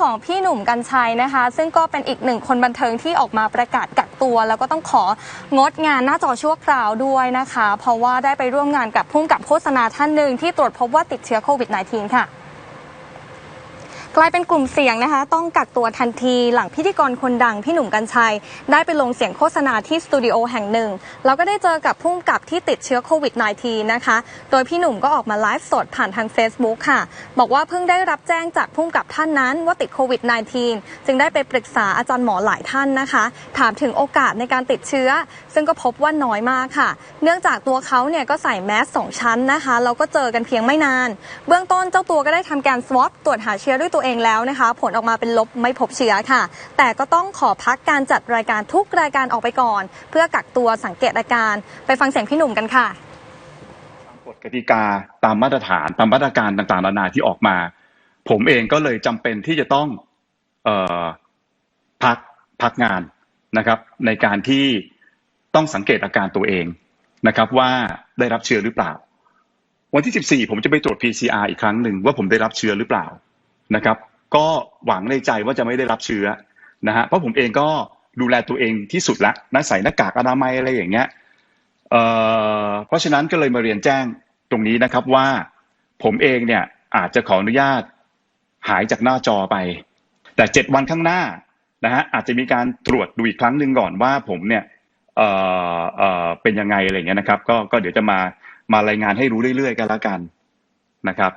ของพี่หนุ่มกัญชัยนะคะ ซึ่งก็เป็นอีกหนึ่งคนบันเทิงที่ออกมาประกาศกักตัว แล้วก็ต้องของดงานหน้าจอชั่วคราวด้วยนะคะ เพราะว่าได้ไปร่วมงานกับพุ่มกับโฆษณาท่านหนึ่งที่ตรวจพบว่าติดเชื้อโควิด -19 ค่ะ กลายเป็นกลุ่มเสี่ยงนะคะ ต้องกักตัวทันทีหลังพิธีกรคนดังพี่หนุ่มกัญชัย ได้ไปลงเสียงโฆษณาที่สตูดิโอแห่งหนึ่ง แล้วก็ได้เจอกับพุ่มกับที่ติดเชื้อโควิด -19 นะคะ โดยพี่หนุ่มก็ออกมาไลฟ์สดผ่านทาง Facebook ค่ะ บอกว่าเพิ่งได้รับแจ้งจากพุ่มกับท่านนั้นว่าติดโควิด -19 จึงได้ไปปรึกษาอาจารย์หมอหลายท่านนะคะ ถามถึงโอกาสในการติดเชื้อ ซึ่งก็พบว่าน้อยมากค่ะ เนื่องจากตัวเขาเนี่ยก็ใส่แมสสองชั้นนะคะแล้วก็เจอกันเพียงไม่นาน เบื้องต้นเจ้าตัวก็ได้ทำการ swab ตรวจหาเชื้อด้วยตัวเองเองแล้วนะคะ ผลออกมาเป็นลบไม่พบเชื้อค่ะ แต่ก็ต้องขอพักการจัดรายการทุกรายการออกไปก่อน เพื่อกักตัวสังเกตอาการ ไปฟังเสียงพี่หนุ่มกันค่ะกฎกติกาตามมาตรฐานตามมาตรการต่างๆนานาที่ออกมา ผมเองก็เลยจำเป็นที่จะต้องเอ่อพักพักงานนะครับ ในการที่ต้องสังเกตอาการตัวเองนะครับว่าได้รับเชื้อหรือเปล่า วันที่ 14 ผมจะไปตรวจ PCR อีกครั้งหนึ่งว่าผมได้รับเชื้อหรือเปล่า นะครับ ก็หวังในใจว่าจะไม่ได้รับเชื้อนะฮะเพราะผมเองก็ดูแลตัวเองที่สุดละนะใส่หน้ากากอนามัยอะไรอย่างเงี้ยเอ่อเพราะฉะนั้นก็เลยมาเรียนแจ้งตรงนี้นะครับว่า ผมเองเนี่ยอาจจะขออนุญาตหายจากหน้าจอไป แต่เจ็ดวันข้างหน้านะฮะอาจจะมีการตรวจดูอีกครั้งหนึ่งก่อนว่าผมเนี่ยเอ่อเอ่อเป็นยังไงอะไรอย่างเงี้ยนะครับ ก็ก็เดี๋ยวจะมา มารายงานให้รู้เรื่อยๆ กันแล้วกันนะครับ